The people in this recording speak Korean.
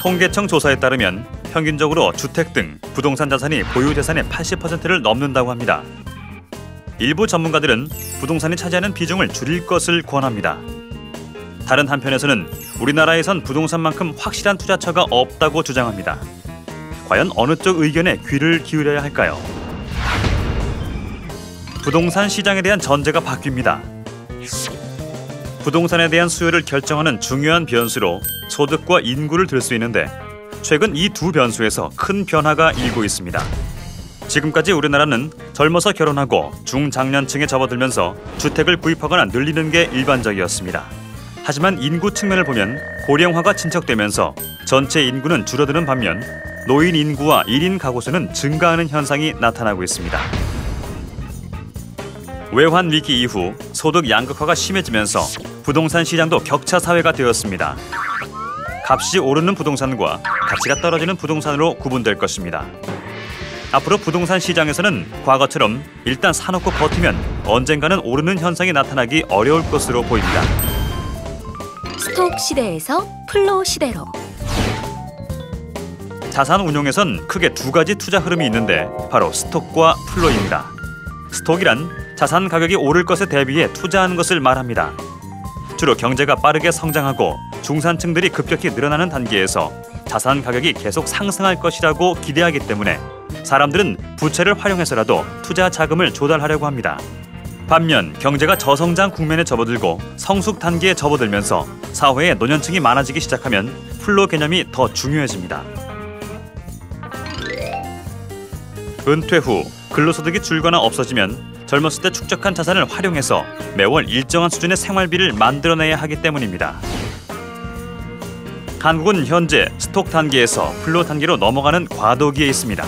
통계청 조사에 따르면 평균적으로 주택 등 부동산 자산이 보유 재산의 80%를 넘는다고 합니다. 일부 전문가들은 부동산이 차지하는 비중을 줄일 것을 권합니다. 다른 한편에서는 우리나라에선 부동산만큼 확실한 투자처가 없다고 주장합니다. 과연 어느 쪽 의견에 귀를 기울여야 할까요? 부동산 시장에 대한 전제가 바뀝니다. 부동산에 대한 수요를 결정하는 중요한 변수로 소득과 인구를 들 수 있는데 최근 이 두 변수에서 큰 변화가 일고 있습니다. 지금까지 우리나라는 젊어서 결혼하고 중장년층에 접어들면서 주택을 구입하거나 늘리는 게 일반적이었습니다. 하지만 인구 측면을 보면 고령화가 진척되면서 전체 인구는 줄어드는 반면 노인 인구와 1인 가구 수는 증가하는 현상이 나타나고 있습니다. 외환 위기 이후 소득 양극화가 심해지면서 부동산 시장도 격차 사회가 되었습니다. 값이 오르는 부동산과 가치가 떨어지는 부동산으로 구분될 것입니다. 앞으로 부동산 시장에서는 과거처럼 일단 사놓고 버티면 언젠가는 오르는 현상이 나타나기 어려울 것으로 보입니다. 스톡 시대에서 플로 시대로 자산 운용에선 크게 두 가지 투자 흐름이 있는데 바로 스톡과 플로입니다. 스톡이란 자산 가격이 오를 것에 대비해 투자하는 것을 말합니다. 주로 경제가 빠르게 성장하고 중산층들이 급격히 늘어나는 단계에서 자산 가격이 계속 상승할 것이라고 기대하기 때문에 사람들은 부채를 활용해서라도 투자 자금을 조달하려고 합니다. 반면 경제가 저성장 국면에 접어들고 성숙 단계에 접어들면서 사회에 노년층이 많아지기 시작하면 플로 개념이 더 중요해집니다. 은퇴 후 근로소득이 줄거나 없어지면 젊었을 때 축적한 자산을 활용해서 매월 일정한 수준의 생활비를 만들어내야 하기 때문입니다. 한국은 현재 스톡 단계에서 플로 단계로 넘어가는 과도기에 있습니다.